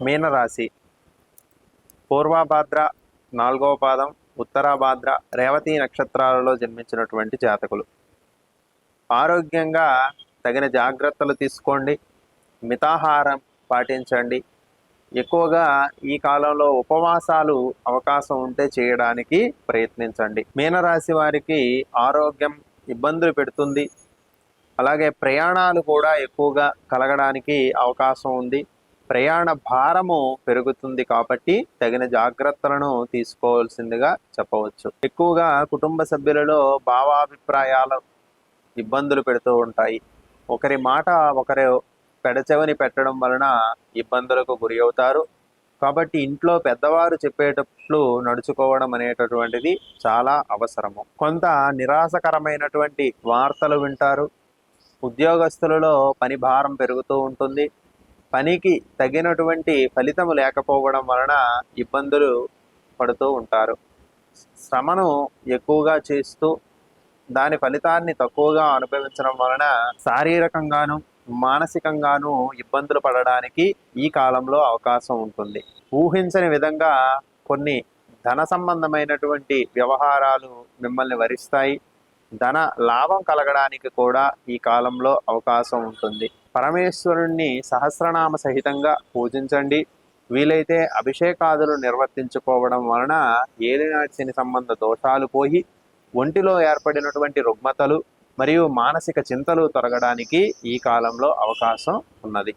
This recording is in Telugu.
మీనరాశి. పూర్వభాద్ర నాలుగవ పాదం ఉత్తరాభాద్ర రేవతి నక్షత్రాలలో జన్మించినటువంటి జాతకులు. ఆరోగ్యంగా తగిన జాగ్రత్తలు తీసుకోండి. మితాహారం పాటించండి. ఎక్కువగా ఈ కాలంలో ఉపవాసాలు అవకాశం ఉంటే చేయడానికి ప్రయత్నించండి. మీనరాశి వారికి ఆరోగ్యం ఇబ్బందులు పెడుతుంది. అలాగే ప్రయాణాలు కూడా ఎక్కువగా కలగడానికి అవకాశం ఉంది. ప్రయాణ భారము పెరుగుతుంది కాబట్టి తగిన జాగ్రత్తలను తీసుకోవాల్సిందిగా చెప్పవచ్చు. ఎక్కువగా కుటుంబ సభ్యులలో భావాభిప్రాయాలు ఇబ్బందులు పెడుతూ ఉంటాయి. ఒకరి మాట ఒకరి పెడచెవని పెట్టడం వలన ఇబ్బందులకు గురి అవుతారు. కాబట్టి ఇంట్లో పెద్దవారు చెప్పేటట్లు నడుచుకోవడం అనేటటువంటిది చాలా అవసరము. కొంత నిరాశకరమైనటువంటి వార్తలు వింటారు. ఉద్యోగస్తులలో పని భారం పెరుగుతూ ఉంటుంది. పనికి తగినటువంటి ఫలితము లేకపోవడం వలన ఇబ్బందులు పడుతూ ఉంటారు. శ్రమను ఎక్కువగా చేస్తూ దాని ఫలితాన్ని తక్కువగా అనుభవించడం వలన శారీరకంగాను మానసికంగాను ఇబ్బందులు పడడానికి ఈ కాలంలో అవకాశం ఉంటుంది. ఊహించని విధంగా కొన్ని ధన సంబంధమైనటువంటి వ్యవహారాలు మిమ్మల్ని వరిస్తాయి. ధన లాభం కలగడానికి కూడా ఈ కాలంలో అవకాశం ఉంటుంది. పరమేశ్వరుణ్ణి సహస్రనామ సహితంగా పూజించండి. వీలైతే అభిషేకాదులు నిర్వర్తించుకోవడం వలన ఏలినాటి శని సంబంధ దోషాలు పోయి ఒంటిలో ఏర్పడినటువంటి రుగ్మతలు మరియు మానసిక చింతలు తొలగడానికి ఈ కాలంలో అవకాశం ఉన్నది.